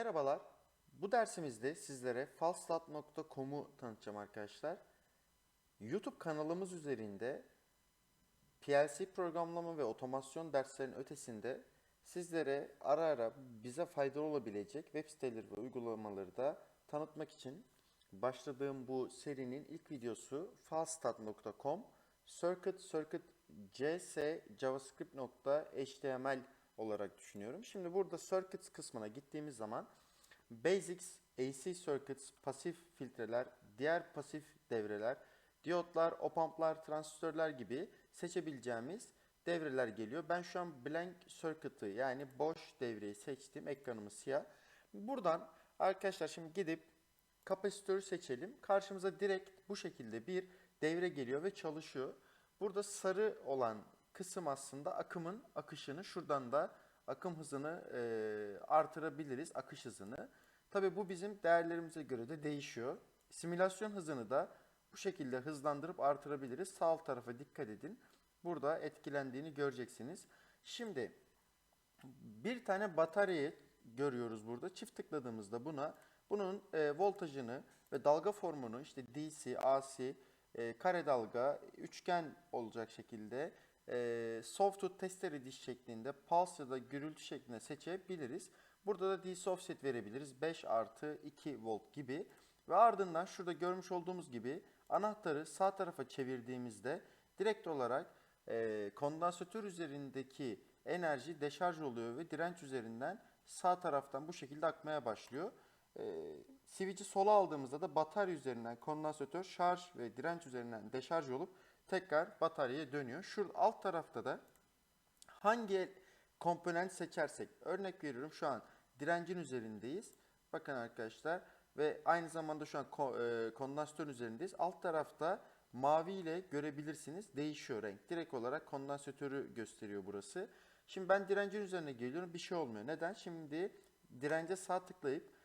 Merhabalar. Bu dersimizde sizlere falstart.com'u tanıtacağım arkadaşlar. YouTube kanalımız üzerinde PLC programlama ve otomasyon derslerinin ötesinde sizlere ara ara bize faydalı olabilecek web siteleri ve uygulamaları da tanıtmak için başladığım bu serinin ilk videosu falstart.com Circuit Circuit CS JavaScript.html olarak düşünüyorum. Şimdi burada Circuits kısmına gittiğimiz zaman Basics, AC Circuits, pasif filtreler, diğer pasif devreler, diyotlar, opamplar, transistörler gibi seçebileceğimiz devreler geliyor. Ben şu an blank circuit'ı yani boş devreyi seçtim. Ekranımız siyah. Buradan arkadaşlar şimdi gidip kapasitörü seçelim. Karşımıza direkt bu şekilde bir devre geliyor ve çalışıyor. Burada sarı olan kısım aslında akımın akışını şuradan da akım hızını e, artırabiliriz, akış hızını. Tabi bu bizim değerlerimize göre de değişiyor. Simülasyon hızını da bu şekilde hızlandırıp artırabiliriz. Sağ tarafa dikkat edin. Burada etkilendiğini göreceksiniz. Şimdi bir tane bataryayı görüyoruz burada. Çift tıkladığımızda buna bunun e, voltajını ve dalga formunu işte DC, AC, e, kare dalga, üçgen olacak şekilde e, soft testere diş şeklinde, pulse ya da gürültü şeklinde seçebiliriz. Burada da DC offset verebiliriz. 5 artı 2 volt gibi. Ve ardından şurada görmüş olduğumuz gibi anahtarı sağ tarafa çevirdiğimizde direkt olarak e, kondansatör üzerindeki enerji deşarj oluyor ve direnç üzerinden sağ taraftan bu şekilde akmaya başlıyor. E, switch'i sola aldığımızda da batarya üzerinden kondansatör şarj ve direnç üzerinden deşarj olup tekrar bataryaya dönüyor. Şu alt tarafta da hangi komponent seçersek örnek veriyorum şu an direncin üzerindeyiz. Bakın arkadaşlar ve aynı zamanda şu an e, kondansatör üzerindeyiz. Alt tarafta mavi ile görebilirsiniz. Değişiyor renk. Direkt olarak kondansatörü gösteriyor burası. Şimdi ben direncin üzerine geliyorum. Bir şey olmuyor. Neden? Şimdi dirence sağ tıklayıp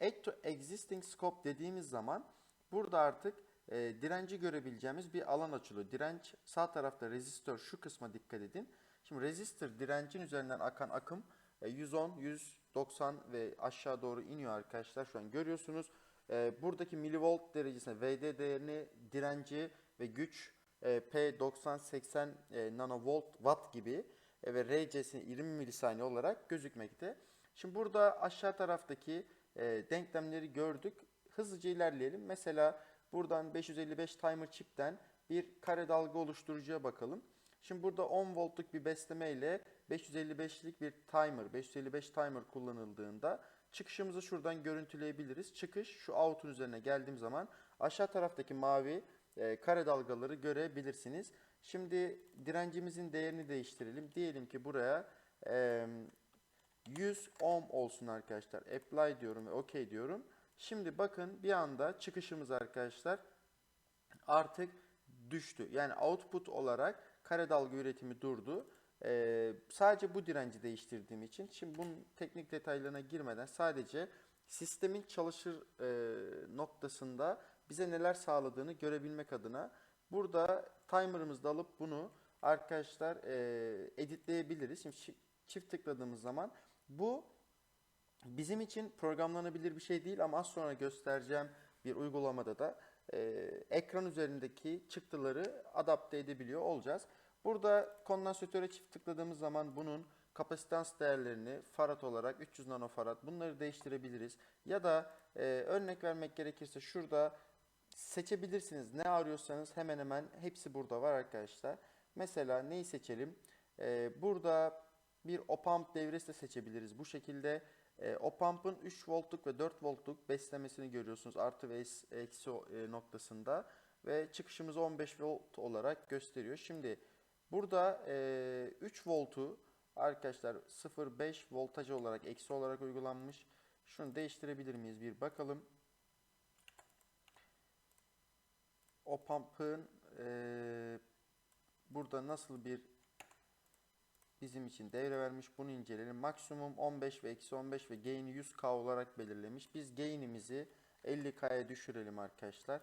Add to Existing Scope dediğimiz zaman burada artık e, direnci görebileceğimiz bir alan açılıyor. Direnç sağ tarafta rezistör şu kısma dikkat edin. Şimdi rezistör direncin üzerinden akan akım e, 110, 190 ve aşağı doğru iniyor arkadaşlar. Şu an görüyorsunuz. E, buradaki milivolt derecesine VD değerini direnci ve güç e, P90 80 e, nanovolt watt gibi e, ve RC'sini 20 milisaniye olarak gözükmekte. Şimdi burada aşağı taraftaki e, denklemleri gördük. Hızlıca ilerleyelim. Mesela buradan 555 timer chip'ten bir kare dalga oluşturucuya bakalım. Şimdi burada 10 voltluk bir besleme ile 555'lik bir timer, 555 timer kullanıldığında çıkışımızı şuradan görüntüleyebiliriz. Çıkış şu out'un üzerine geldiğim zaman aşağı taraftaki mavi e, kare dalgaları görebilirsiniz. Şimdi direncimizin değerini değiştirelim. Diyelim ki buraya e, 100 ohm olsun arkadaşlar. Apply diyorum ve OK diyorum. Şimdi bakın bir anda çıkışımız arkadaşlar artık düştü. Yani output olarak kare dalga üretimi durdu. Ee, sadece bu direnci değiştirdiğim için şimdi bunun teknik detaylarına girmeden sadece sistemin çalışır e, noktasında bize neler sağladığını görebilmek adına burada timer'ımızda alıp bunu arkadaşlar e, editleyebiliriz. Şimdi çi- çift tıkladığımız zaman bu bizim için programlanabilir bir şey değil ama az sonra göstereceğim bir uygulamada da e, ekran üzerindeki çıktıları adapte edebiliyor olacağız. Burada kondansatöre çift tıkladığımız zaman bunun kapasitans değerlerini farad olarak 300 nanofarad bunları değiştirebiliriz. Ya da e, örnek vermek gerekirse şurada seçebilirsiniz. Ne arıyorsanız hemen hemen hepsi burada var arkadaşlar. Mesela neyi seçelim? E, burada bir opamp devresi de seçebiliriz. Bu şekilde e, opamp'ın 3 voltluk ve 4 voltluk beslemesini görüyorsunuz. Artı ve eksi e, noktasında ve çıkışımızı 15 volt olarak gösteriyor. Şimdi burada e, 3 voltu arkadaşlar 0.5 voltaj olarak eksi olarak uygulanmış. Şunu değiştirebilir miyiz bir bakalım. Opamp'ın e, burada nasıl bir bizim için devre vermiş. Bunu inceleyelim. Maksimum 15 ve eksi 15 ve gain'i 100k olarak belirlemiş. Biz gain'imizi 50k'ya düşürelim arkadaşlar.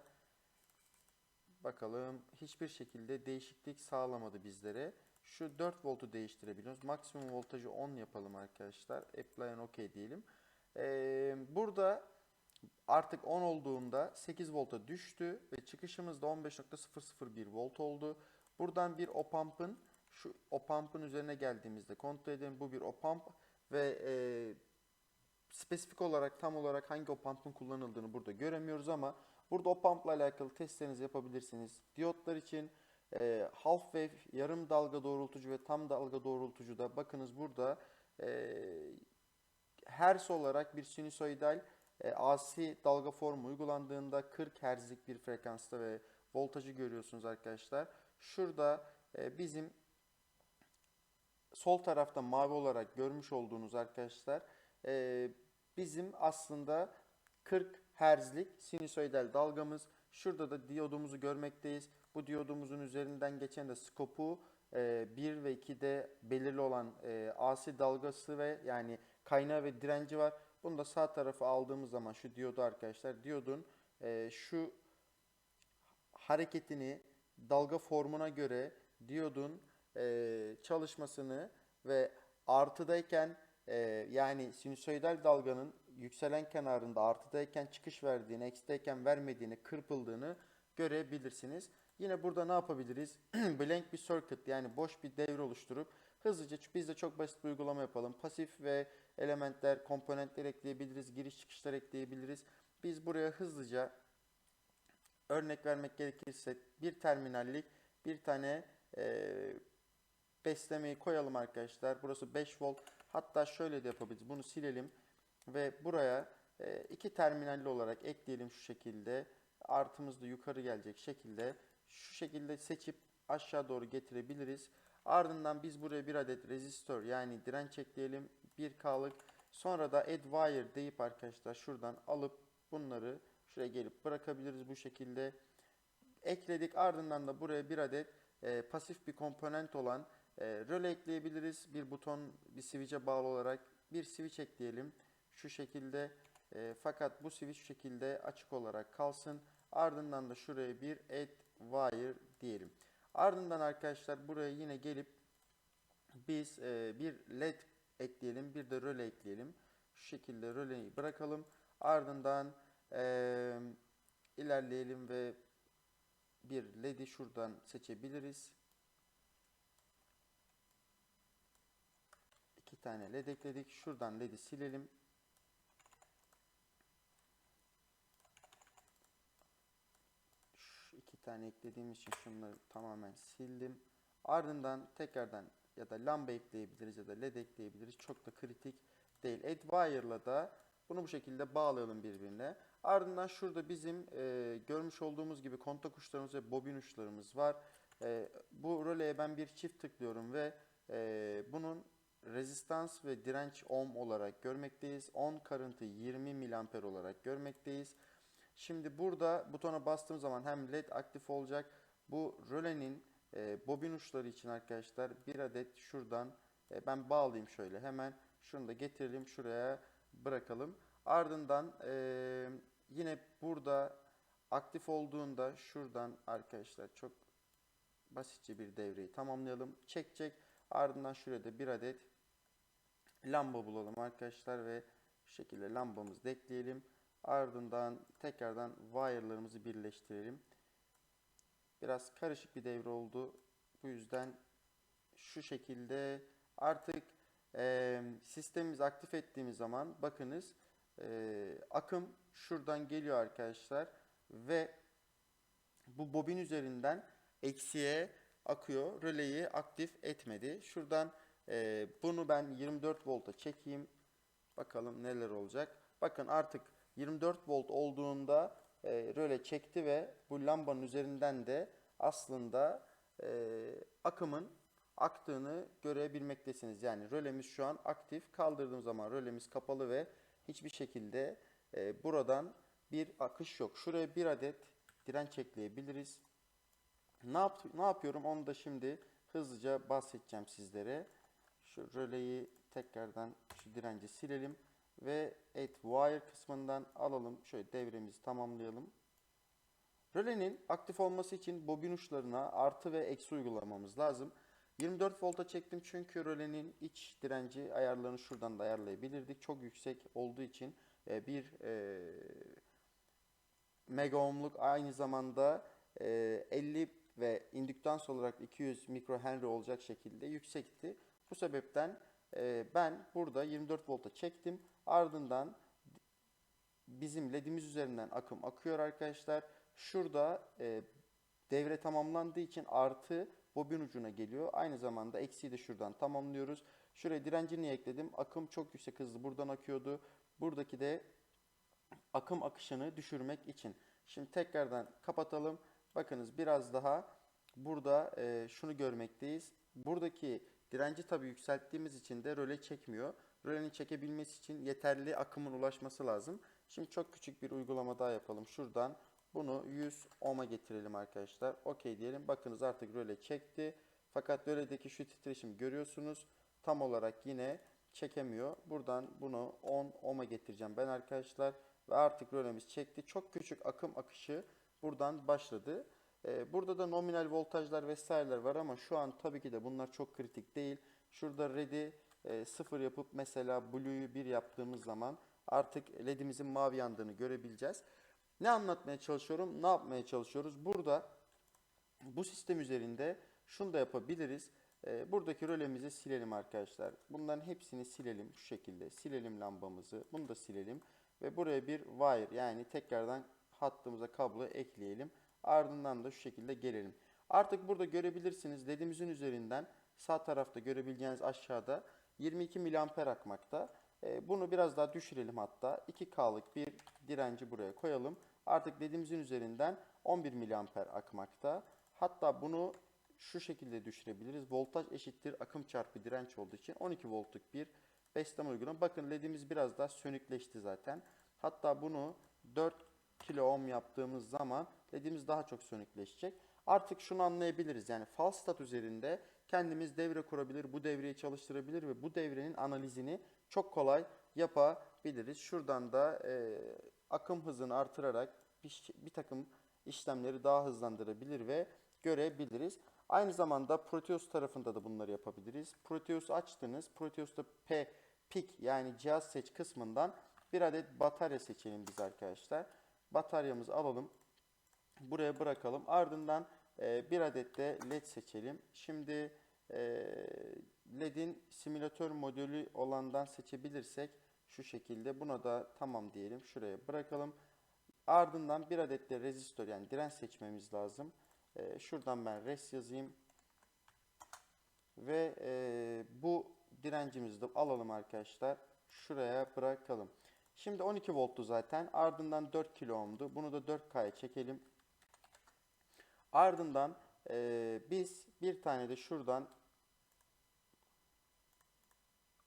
Bakalım hiçbir şekilde değişiklik sağlamadı bizlere. Şu 4 voltu değiştirebiliyoruz. Maksimum voltajı 10 yapalım arkadaşlar. Apply and OK diyelim. Ee, burada artık 10 olduğunda 8 volta düştü ve çıkışımız da 15.001 volt oldu. Buradan bir opampın şu opampın üzerine geldiğimizde kontrol edelim. Bu bir opamp ve e, spesifik olarak tam olarak hangi opampın kullanıldığını burada göremiyoruz ama burada opampla alakalı testlerinizi yapabilirsiniz. Diyotlar için e, half wave, yarım dalga doğrultucu ve tam dalga doğrultucu da bakınız burada e, hertz olarak bir sinüsoidal e, AC dalga formu uygulandığında 40 Hz'lik bir frekansta ve voltajı görüyorsunuz arkadaşlar. Şurada e, bizim sol tarafta mavi olarak görmüş olduğunuz arkadaşlar e, bizim aslında 40 Hz'lik sinüsoidal dalgamız. Şurada da diyodumuzu görmekteyiz. Bu diyodumuzun üzerinden geçen de skopu e, 1 ve 2'de belirli olan e, AC dalgası ve yani kaynağı ve direnci var. Bunu da sağ tarafa aldığımız zaman şu diyodu arkadaşlar diyodun e, şu hareketini dalga formuna göre diyodun e, çalışmasını ve artıdayken e, yani sinüsoidal dalganın yükselen kenarında artıdayken çıkış verdiğini, eksideyken vermediğini, kırpıldığını görebilirsiniz. Yine burada ne yapabiliriz? Blank bir circuit yani boş bir devre oluşturup hızlıca biz de çok basit bir uygulama yapalım. Pasif ve elementler, komponentler ekleyebiliriz, giriş çıkışlar ekleyebiliriz. Biz buraya hızlıca örnek vermek gerekirse bir terminallik bir tane e, beslemeyi koyalım arkadaşlar. Burası 5 volt. Hatta şöyle de yapabiliriz. Bunu silelim ve buraya e, iki terminalli olarak ekleyelim şu şekilde. Artımız da yukarı gelecek şekilde. Şu şekilde seçip aşağı doğru getirebiliriz. Ardından biz buraya bir adet rezistör yani direnç ekleyelim. 1K'lık. Sonra da add wire deyip arkadaşlar şuradan alıp bunları şuraya gelip bırakabiliriz bu şekilde. Ekledik. Ardından da buraya bir adet e, pasif bir komponent olan e, röle ekleyebiliriz. Bir buton bir switch'e bağlı olarak bir switch ekleyelim. Şu şekilde e, fakat bu switch şu şekilde açık olarak kalsın. Ardından da şuraya bir add wire diyelim. Ardından arkadaşlar buraya yine gelip biz e, bir led ekleyelim bir de röle ekleyelim. Şu şekilde röleyi bırakalım. Ardından e, ilerleyelim ve bir led'i şuradan seçebiliriz. İki tane led ekledik. Şuradan led'i silelim. Şu iki tane eklediğim için şunları tamamen sildim. Ardından tekrardan ya da lamba ekleyebiliriz ya da led ekleyebiliriz. Çok da kritik değil. Add wire'la da bunu bu şekilde bağlayalım birbirine. Ardından şurada bizim e, görmüş olduğumuz gibi kontak uçlarımız ve bobin uçlarımız var. E, bu röleye ben bir çift tıklıyorum ve e, bunun rezistans ve direnç ohm olarak görmekteyiz. On current'ı 20 miliamper olarak görmekteyiz. Şimdi burada butona bastığım zaman hem led aktif olacak. Bu rölenin e, bobin uçları için arkadaşlar bir adet şuradan e, ben bağlayayım şöyle hemen şunu da getirelim şuraya bırakalım. Ardından e, yine burada aktif olduğunda şuradan arkadaşlar çok basitçe bir devreyi tamamlayalım. Çekecek. Ardından şurada bir adet lamba bulalım arkadaşlar ve şu şekilde lambamızı da ekleyelim. Ardından tekrardan wire'larımızı birleştirelim. Biraz karışık bir devre oldu. Bu yüzden şu şekilde artık e, sistemimizi aktif ettiğimiz zaman bakınız e, akım şuradan geliyor arkadaşlar ve bu bobin üzerinden eksiye akıyor. Röleyi aktif etmedi. Şuradan e, bunu ben 24 volta çekeyim. Bakalım neler olacak. Bakın artık 24 volt olduğunda e, röle çekti ve bu lambanın üzerinden de aslında e, akımın aktığını görebilmektesiniz. Yani rölemiz şu an aktif. Kaldırdığım zaman rölemiz kapalı ve hiçbir şekilde e, buradan bir akış yok. Şuraya bir adet direnç ekleyebiliriz. Ne, yap ne yapıyorum onu da şimdi hızlıca bahsedeceğim sizlere. Şu röleyi tekrardan şu direnci silelim ve add wire kısmından alalım. Şöyle devremizi tamamlayalım. Rölenin aktif olması için bobin uçlarına artı ve eksi uygulamamız lazım. 24 volta çektim çünkü rölenin iç direnci ayarlarını şuradan da ayarlayabilirdik. Çok yüksek olduğu için e, bir e, mega ohmluk aynı zamanda e, 50 ve indüktans olarak 200 mikrohenry olacak şekilde yüksekti. Bu sebepten e, ben burada 24 volta çektim. Ardından bizim ledimiz üzerinden akım akıyor arkadaşlar. Şurada e, devre tamamlandığı için artı bobin ucuna geliyor. Aynı zamanda eksiği de şuradan tamamlıyoruz. Şuraya direncini ekledim. Akım çok yüksek hızlı buradan akıyordu. Buradaki de akım akışını düşürmek için. Şimdi tekrardan kapatalım. Bakınız biraz daha burada e, şunu görmekteyiz. Buradaki direnci tabii yükselttiğimiz için de röle çekmiyor. Rölenin çekebilmesi için yeterli akımın ulaşması lazım. Şimdi çok küçük bir uygulama daha yapalım. Şuradan bunu 100 ohm'a getirelim arkadaşlar. Okey diyelim. Bakınız artık röle çekti. Fakat röledeki şu titreşim görüyorsunuz. Tam olarak yine çekemiyor. Buradan bunu 10 ohm'a getireceğim ben arkadaşlar. Ve artık rölemiz çekti. Çok küçük akım akışı buradan başladı. Ee, burada da nominal voltajlar vesaireler var ama şu an tabii ki de bunlar çok kritik değil. Şurada red'i e, sıfır yapıp mesela blue'yu 1 yaptığımız zaman artık ledimizin mavi yandığını görebileceğiz. Ne anlatmaya çalışıyorum? Ne yapmaya çalışıyoruz? Burada bu sistem üzerinde şunu da yapabiliriz. Ee, buradaki rölemizi silelim arkadaşlar. Bunların hepsini silelim şu şekilde. Silelim lambamızı. Bunu da silelim. Ve buraya bir wire yani tekrardan hattımıza kablo ekleyelim. Ardından da şu şekilde gelelim. Artık burada görebilirsiniz ledimizin üzerinden sağ tarafta görebileceğiniz aşağıda 22 miliamper akmakta. Ee, bunu biraz daha düşürelim hatta. 2K'lık bir direnci buraya koyalım. Artık ledimizin üzerinden 11 miliamper akmakta. Hatta bunu şu şekilde düşürebiliriz. Voltaj eşittir akım çarpı direnç olduğu için 12 voltluk bir besleme uygulama. Bakın ledimiz biraz daha sönükleşti zaten. Hatta bunu 4 kilo ohm yaptığımız zaman ledimiz daha çok sönükleşecek. Artık şunu anlayabiliriz. Yani Falstad üzerinde kendimiz devre kurabilir, bu devreyi çalıştırabilir ve bu devrenin analizini çok kolay yapabiliriz. Şuradan da e, akım hızını artırarak bir, bir takım işlemleri daha hızlandırabilir ve görebiliriz. Aynı zamanda Proteus tarafında da bunları yapabiliriz. Proteus açtınız. Proteus'ta P pik yani cihaz seç kısmından bir adet batarya seçelim biz arkadaşlar. Bataryamızı alalım. Buraya bırakalım. Ardından e, bir adet de led seçelim. Şimdi e, ledin simülatör modülü olandan seçebilirsek şu şekilde buna da tamam diyelim. Şuraya bırakalım. Ardından bir adet de rezistör yani direnç seçmemiz lazım. E, şuradan ben res yazayım. Ve e, bu direncimizi de alalım arkadaşlar. Şuraya bırakalım. Şimdi 12 volttu zaten. Ardından 4 kilo ohm'du. Bunu da 4K'ya çekelim. Ardından e, biz bir tane de şuradan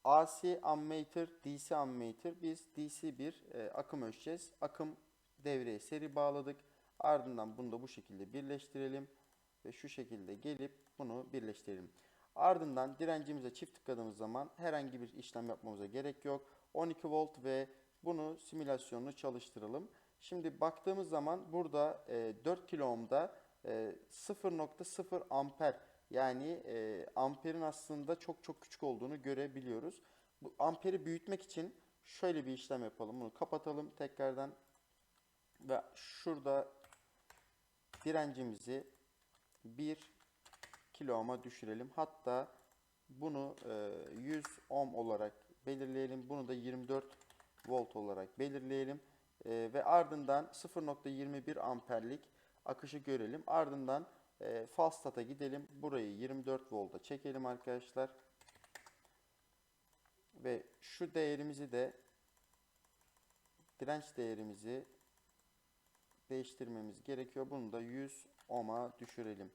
AC ammeter, DC ammeter. Biz DC bir e, akım ölçeceğiz. Akım devreye seri bağladık. Ardından bunu da bu şekilde birleştirelim. Ve şu şekilde gelip bunu birleştirelim. Ardından direncimize çift tıkladığımız zaman herhangi bir işlem yapmamıza gerek yok. 12 volt ve bunu simülasyonunu çalıştıralım. Şimdi baktığımız zaman burada e, 4 kilo ohm'da e, 0.0 amper yani e, amperin aslında çok çok küçük olduğunu görebiliyoruz. Bu amperi büyütmek için şöyle bir işlem yapalım. Bunu kapatalım tekrardan ve şurada direncimizi 1 kilo ohm'a düşürelim. Hatta bunu e, 100 ohm olarak belirleyelim. Bunu da 24 volt olarak belirleyelim. E, ve ardından 0.21 amperlik akışı görelim. Ardından e, Falstat'a gidelim. Burayı 24 volta çekelim arkadaşlar. Ve şu değerimizi de direnç değerimizi değiştirmemiz gerekiyor. Bunu da 100 ohm'a düşürelim.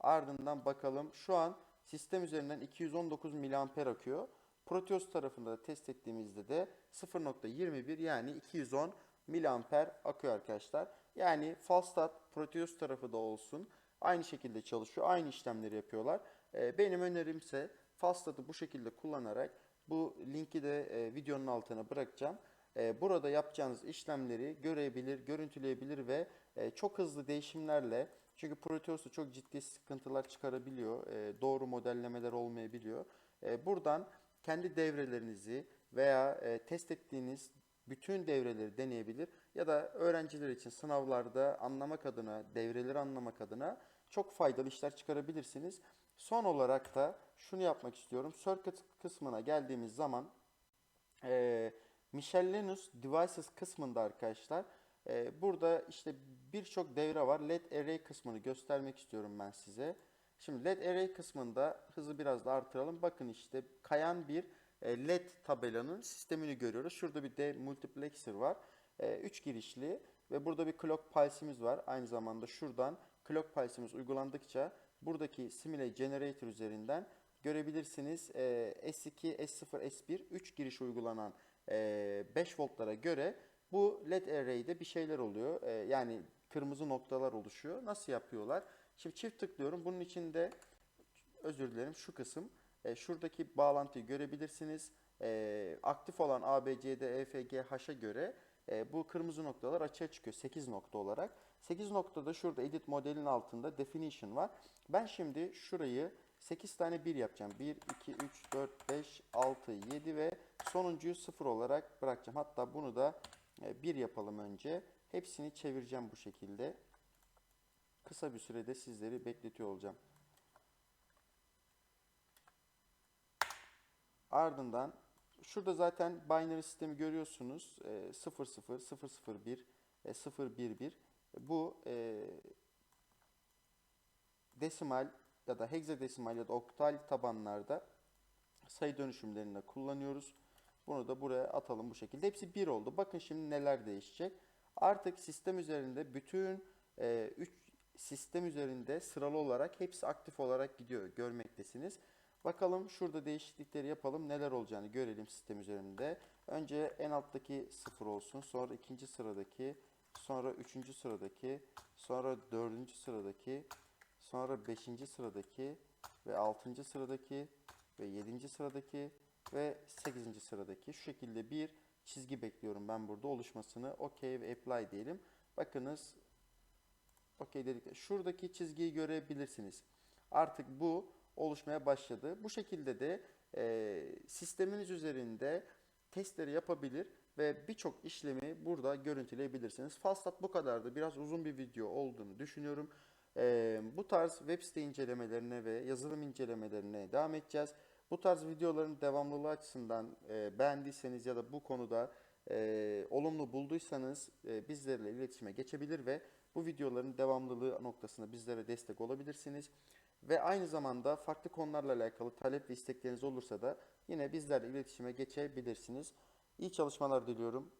Ardından bakalım. Şu an sistem üzerinden 219 miliamper akıyor. Proteus tarafında da test ettiğimizde de 0.21 yani 210 miliamper akıyor arkadaşlar. Yani Falstad Proteus tarafı da olsun. Aynı şekilde çalışıyor. Aynı işlemleri yapıyorlar. Ee, benim önerimse Falstad'ı bu şekilde kullanarak bu linki de e, videonun altına bırakacağım. E, burada yapacağınız işlemleri görebilir, görüntüleyebilir ve e, çok hızlı değişimlerle Çünkü Proteus'ta çok ciddi sıkıntılar çıkarabiliyor. E, doğru modellemeler olmayabiliyor. Buradan kendi devrelerinizi veya e, test ettiğiniz bütün devreleri deneyebilir ya da öğrenciler için sınavlarda anlamak adına, devreleri anlamak adına çok faydalı işler çıkarabilirsiniz. Son olarak da şunu yapmak istiyorum. Circuit kısmına geldiğimiz zaman e, Miscellaneous Devices kısmında arkadaşlar e, burada işte birçok devre var. LED Array kısmını göstermek istiyorum ben size. Şimdi LED Array kısmında hızı biraz da artıralım. Bakın işte kayan bir e, LED tabelanın sistemini görüyoruz. Şurada bir de multiplexer var. 3 girişli ve burada bir clock pulse'imiz var. Aynı zamanda şuradan clock pulse'imiz uygulandıkça buradaki simulate generator üzerinden görebilirsiniz. E, S2, S0, S1 3 giriş uygulanan e, 5 voltlara göre bu LED array'de bir şeyler oluyor. E, yani kırmızı noktalar oluşuyor. Nasıl yapıyorlar? Şimdi çift tıklıyorum. Bunun içinde özür dilerim şu kısım. E, şuradaki bağlantıyı görebilirsiniz. E, aktif olan A, B, C, D, E, F, G, H'a göre e, bu kırmızı noktalar açığa çıkıyor 8 nokta olarak. 8 noktada şurada edit modelin altında definition var. Ben şimdi şurayı 8 tane 1 yapacağım. 1, 2, 3, 4, 5, 6, 7 ve sonuncuyu 0 olarak bırakacağım. Hatta bunu da 1 yapalım önce. Hepsini çevireceğim bu şekilde. Kısa bir sürede sizleri bekletiyor olacağım. Ardından şurada zaten binary sistemi görüyorsunuz. E, 00, 001, e, 011. Bu e, desimal ya da hexadesimal ya da oktal tabanlarda sayı dönüşümlerinde kullanıyoruz. Bunu da buraya atalım bu şekilde. Hepsi 1 oldu. Bakın şimdi neler değişecek. Artık sistem üzerinde bütün 3 sistem üzerinde sıralı olarak hepsi aktif olarak gidiyor. Görmektesiniz. Bakalım şurada değişiklikleri yapalım. Neler olacağını görelim sistem üzerinde. Önce en alttaki 0 olsun. Sonra ikinci sıradaki. Sonra üçüncü sıradaki. Sonra dördüncü sıradaki. Sonra beşinci sıradaki. Ve altıncı sıradaki. Ve yedinci sıradaki. Ve sekizinci sıradaki. Şu şekilde bir çizgi bekliyorum ben burada oluşmasını. OK ve Apply diyelim. Bakınız. OK dedik. Şuradaki çizgiyi görebilirsiniz. Artık bu oluşmaya başladı. Bu şekilde de e, sisteminiz üzerinde testleri yapabilir ve birçok işlemi burada görüntüleyebilirsiniz. Falstat bu kadardı. Biraz uzun bir video olduğunu düşünüyorum. E, bu tarz web site incelemelerine ve yazılım incelemelerine devam edeceğiz. Bu tarz videoların devamlılığı açısından e, beğendiyseniz ya da bu konuda e, olumlu bulduysanız e, bizlerle iletişime geçebilir ve bu videoların devamlılığı noktasında bizlere destek olabilirsiniz. Ve aynı zamanda farklı konularla alakalı talep ve istekleriniz olursa da yine bizlerle iletişime geçebilirsiniz. İyi çalışmalar diliyorum.